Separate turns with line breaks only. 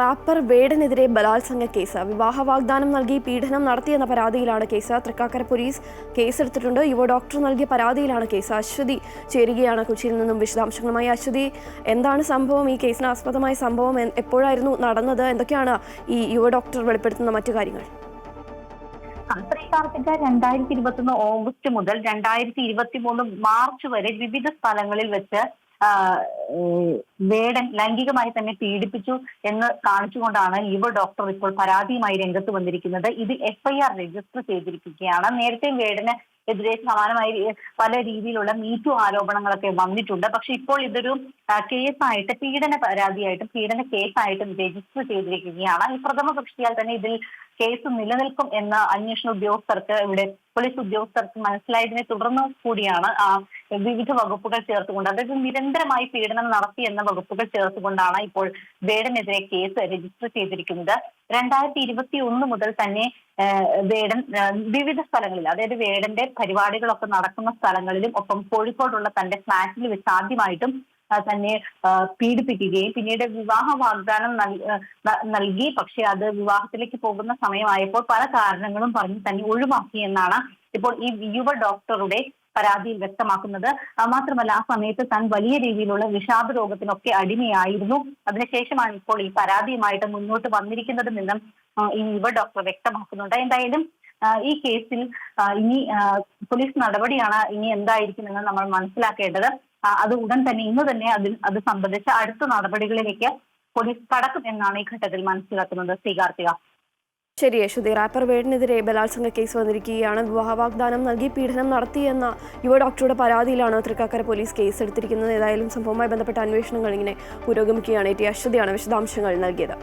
Wrapper വേടനെതിരെ ബലാത്സംഗ case. വിവാഹ വാഗ്ദാനം നൽകി പീഡനം നടത്തിയെന്ന പരാതിയിലാണ് കേസ്. തൃക്കാക്കര പോലീസ് കേസെടുത്തിട്ടുണ്ട്. യുവ ഡോക്ടർ നൽകിയ പരാതിയിലാണ് കേസ്. അശ്വതി ചേരുകയാണ് കൊച്ചിയിൽ നിന്നും വിശദാംശങ്ങളുമായി. അശ്വതി എന്താണ് സംഭവം? ഈ കേസിന് ആസ്പദമായ സംഭവം എപ്പോഴായിരുന്നു നടന്നത്? എന്തൊക്കെയാണ് ഈ യുവ ഡോക്ടർ വെളിപ്പെടുത്തുന്ന മറ്റു കാര്യങ്ങൾ?
കാർത്തിക രണ്ടായിരത്തി ഇരുപത്തൊന്ന് ഓഗസ്റ്റ് മുതൽ രണ്ടായിരത്തി ഇരുപത്തി മൂന്ന് മാർച്ച് വരെ വിവിധ സ്ഥലങ്ങളിൽ വെച്ച് വേടൻ ലൈംഗികമായി തന്നെ പീഡിപ്പിച്ചു എന്ന് കാണിച്ചുകൊണ്ടാണ് യുവ ഡോക്ടർ ഇപ്പോൾ പരാതിയുമായി രംഗത്ത് വന്നിരിക്കുന്നത്. ഇത് എഫ്ഐആർ രജിസ്റ്റർ ചെയ്തിരിക്കുകയാണ്. നേരത്തെ വേടന് എതിരെ സമാനമായി പല രീതിയിലുള്ള മീറ്റു ആരോപണങ്ങളൊക്കെ വന്നിട്ടുണ്ട്. പക്ഷെ ഇപ്പോൾ ഇതൊരു കേസായിട്ട് പീഡന പരാതിയായിട്ടും പീഡന കേസായിട്ടും രജിസ്റ്റർ ചെയ്തിരിക്കുകയാണ്. ഈ പ്രഥമ കക്ഷിയാൽ തന്നെ ഇതിൽ കേസ് നിലനിൽക്കും എന്ന് അന്വേഷണ ഉദ്യോഗസ്ഥർക്ക് ഇവിടെ പോലീസ് ഉദ്യോഗസ്ഥർക്ക് മനസ്സിലായതിനെ തുടർന്ന് കൂടിയാണ് വിവിധ വകുപ്പുകൾ ചേർത്തുകൊണ്ട് അതായത് നിരന്തരമായി പീഡനം നടത്തി എന്ന വകുപ്പുകൾ ചേർത്തുകൊണ്ടാണ് ഇപ്പോൾ വേടനെതിരെ കേസ് രജിസ്റ്റർ ചെയ്തിരിക്കുന്നത്. രണ്ടായിരത്തി ഇരുപത്തി ഒന്ന് മുതൽ തന്നെ വേടൻ വിവിധ സ്ഥലങ്ങളിൽ അതായത് വേടന്റെ പരിപാടികളൊക്കെ നടക്കുന്ന സ്ഥലങ്ങളിലും ഒപ്പം കോഴിക്കോടുള്ള തന്റെ ഫ്ലാറ്റിൽ വെച്ച് ആദ്യമായിട്ടും തന്നെ പീഡിപ്പിക്കുകയും പിന്നീട് വിവാഹ വാഗ്ദാനം നൽകി. പക്ഷെ അത് വിവാഹത്തിലേക്ക് പോകുന്ന സമയമായപ്പോൾ പല കാരണങ്ങളും പറഞ്ഞ് തന്നെ ഒഴിവാക്കി എന്നാണ് ഇപ്പോൾ ഈ യുവ ഡോക്ടറുടെ പരാതിയിൽ വ്യക്തമാക്കുന്നത്. മാത്രമല്ല ആ സമയത്ത് താൻ വലിയ രീതിയിലുള്ള വിഷാദ രോഗത്തിനൊക്കെ അടിമയായിരുന്നു. അതിനുശേഷമാണ് ഇപ്പോൾ ഈ പരാതിയുമായിട്ട് മുന്നോട്ട് വന്നിരിക്കുന്നത് നിന്നും ഈ യുവ ഡോക്ടർ വ്യക്തമാക്കുന്നുണ്ട്. എന്തായാലും ഈ കേസിൽ ഇനി പോലീസ് നടപടിയാണ് ഇനി എന്തായിരിക്കും എന്ന് നമ്മൾ മനസ്സിലാക്കേണ്ടത്. അത് ഉടൻ തന്നെ ഇന്ന് തന്നെ അതിൽ അത് സംബന്ധിച്ച അടുത്ത നടപടികളിലേക്ക് പോലീസ് കടക്കും എന്നാണ് ഈ ഘട്ടത്തിൽ മനസ്സിലാക്കുന്നത്. സ്വീകാർത്തിക
ശരി അശ്വതി റാപ്പർ വേടിനെതിരെ ബലാത്സംഗ കേസ് വന്നിരിക്കുകയാണ്. വിവാഹവാഗ്ദാനം നൽകി പീഡനം നടത്തിയെന്ന യുവ ഡോക്ടറുടെ പരാതിയിലാണ് തൃക്കാക്കര പോലീസ് കേസ് എടുത്തിരിക്കുന്നത് ഏതായാലും സംഭവവുമായി ബന്ധപ്പെട്ട അന്വേഷണങ്ങൾ ഇങ്ങനെ പുരോഗമിക്കുകയാണ്. ടി അശ്വതിയാണ് വിശദാംശങ്ങൾ നൽകിയത്.